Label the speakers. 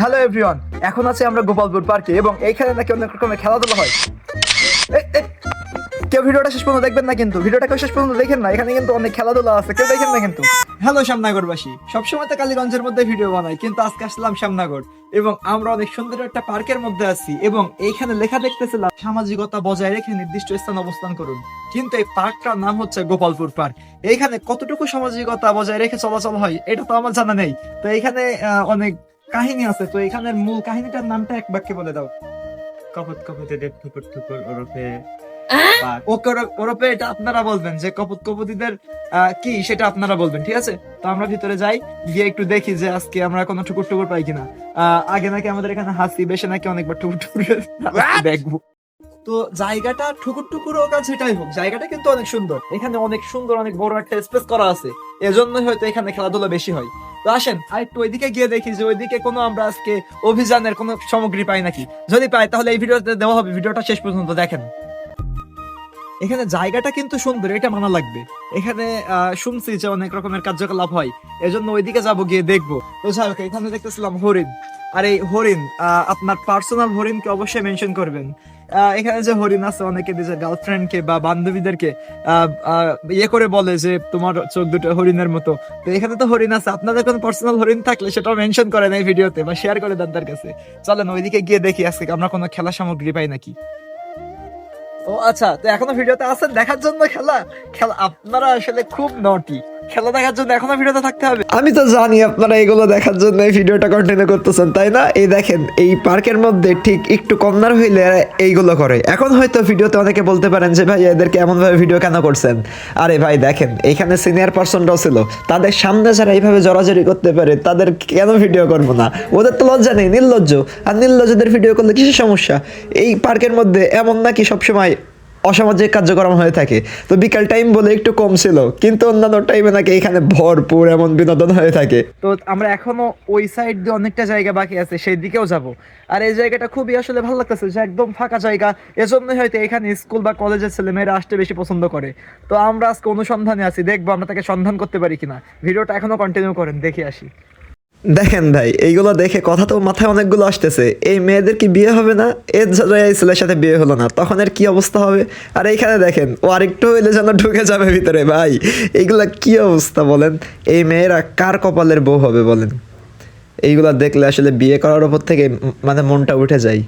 Speaker 1: Hello everyone এখন আছে আমরা গোপালপুর পার্কে এবং এইখানে নাকি অনেক রকমের খেলাধুলা হয়। কেউ ভিডিওটা শেষ পর্যন্ত দেখবেন না কিন্তু ভিডিওটা কেউ শেষ পর্যন্ত দেখেন না এখানে কিন্তু অনেক খেলাধুলা আছে কেউ দেখেন না কিন্তু। হ্যালো শ্যামনগরবাসী সবসময় তো কালীগঞ্জের মধ্যে ভিডিও বানাই কিন্তু আজকে আসলাম শ্যামনগর এবং আমরা অনেক সুন্দর একটা পার্কের মধ্যে আছি এবং এইখানে লেখা দেখতেছিলাম সামাজিকতা বজায় রেখে নির্দিষ্ট স্থান অবস্থান করুন। কিন্তু এই পার্কটার নাম হচ্ছে গোপালপুর পার্ক। এইখানে কতটুকু সামাজিকতা বজায় রেখে চলাচল হয় এটা তো আমার জানা নেই। তো আহ, অনেক কাহিনী আছে তো এখানের মূল কাহিনীটার নামটা এক বাক্যে বলে দাও।
Speaker 2: কপত কপতে দেব ঠুকুর ঠুকুর ওরফে
Speaker 1: ওরপে এটা আপনারা বলবেন যে কপত কপতিদের আহ, কি সেটা আপনারা বলবেন ঠিক আছে? তো আমরা ভিতরে যাই গিয়ে একটু দেখি যে আজকে আমরা কোনো ঠুকুর টুকুর পাই কিনা। আহ, আগে নাকি আমাদের এখানে হাসি বেশি নাকি অনেকবার ঠুকুর টুকুর দেখব। তো জায়গাটা ঠুকুর টুকুর হোক আর যেটাই হোক জায়গাটা কিন্তু অনেক সুন্দর। এখানে অনেক সুন্দর অনেক বড় একটা স্পেস করা আছে। এজন্যই হয়তো এখানে খেলাধুলা বেশি হয়। তো আসেন আর একটু ওইদিকে গিয়ে দেখি যে ওইদিকে কোনো আমরা আজকে অভিযানের কোনো সামগ্রী পাই নাকি? যদি পাই তাহলে এই ভিডিওতে দেওয়া হবে। ভিডিওটা শেষ পর্যন্ত দেখেন। এখানে জায়গাটা কিন্তু সুন্দর এটা মানা লাগবে। এখানে শুনছি যে অনেক রকমের কার্যকলাপ হয়। এজন্য ওইদিকে যাব গিয়ে দেখব। তো যাই হোক, এখানে দেখতেছিলাম হরিণ। আর এই হরিণ আপনার পার্সোনাল হরিণকে অবশ্যই মেনশন করবেন। এখানে যে হরিণ আছে, অনেকে নিজের গার্লফ্রেন্ডকে বা বান্ধবীদেরকে ইয়ে করে বলে যে তোমার চোখ দুটো হরিণের মতো। তো এখানে তো হরিণ আছে। আপনাদের কোনো পার্সোনাল হরিণ থাকলে সেটাও মেনশন করেন এই ভিডিওতে বা শেয়ার করে দেন তার কাছে। চলেন, ওইদিকে গিয়ে দেখি আজকে আমরা কোনো খেলা সামগ্রী পাই নাকি। ও আচ্ছা তো এখনও ভিডিওতে আছেন দেখার জন্য খেলা? খেলা, আপনারা আসলে খুব নটি খেলা দেখার জন্য এখনও ভিডিওতে থাকতে হবে।
Speaker 3: আমি তো জানি আপনারা এগুলো দেখার জন্য এই ভিডিওটা কন্টিনিউ করতেছেন, তাই না? এই দেখেন, এই পার্কের মধ্যে ঠিক একটু কর্নার হইলে এইগুলো করে। এখন হয়তো ভিডিওতে অনেকে বলতে পারেন যে, ভাই, এদেরকে এমনভাবে ভিডিও কেন করছেন? আরে ভাই, দেখেন, এখানে সিনিয়র পার্সনরাও ছিল। তাদের সামনে যারা এইভাবে জড়াজড়ি করতে পারে, তাদের কেন ভিডিও করব না? ওদের তো লজ্জা নেই, নির্লজ্জ। আর নির্লজ্জদের ভিডিও করলে কিসের সমস্যা? এই পার্কের মধ্যে এমন নাকি সবসময় অসামাজিক কার্যক্রম হয়ে থাকে। তো বিকাল টাইম বলে একটু কম ছিল, কিন্তু অন্যান্য টাইমে নাকি এখানে ভরপুর এমন বিনোদন হয়ে থাকে।
Speaker 1: তো আমরা এখনও ওই সাইড দিয়ে অনেকটা জায়গা বাকি আছে, সেই দিকেও যাব। আর এই জায়গাটা খুবই আসলে ভালো লাগতেছে যে একদম ফাঁকা জায়গা, এজন্যই হয়তো এখানে স্কুল বা কলেজের ছেলেমেয়েরা আসতে বেশি পছন্দ করে। তো আমরা আজকে অনুসন্ধানে আছি, দেখব আমরা তাকে সন্ধান করতে পারি কিনা। ভিডিওটা এখনও কন্টিনিউ করেন, দেখে আসি।
Speaker 3: দেখেন ভাই, এইগুলো দেখে কথা তো মাথায় অনেকগুলো আসতেছে। এই মেয়েদের কি বিয়ে হবে না? এর এই ছেলের সাথে বিয়ে হলো না, তখন এর কি অবস্থা হবে? আর এইখানে দেখেন, ও আরেকটু হইলে যেন ঢুকে যাবে ভিতরে। ভাই, এইগুলা কি অবস্থা বলেন? এই মেয়েরা কার কপালের বউ হবে বলেন? এইগুলা দেখলে আসলে বিয়ে করার ওপর থেকে মানে মনটা উঠে যায়।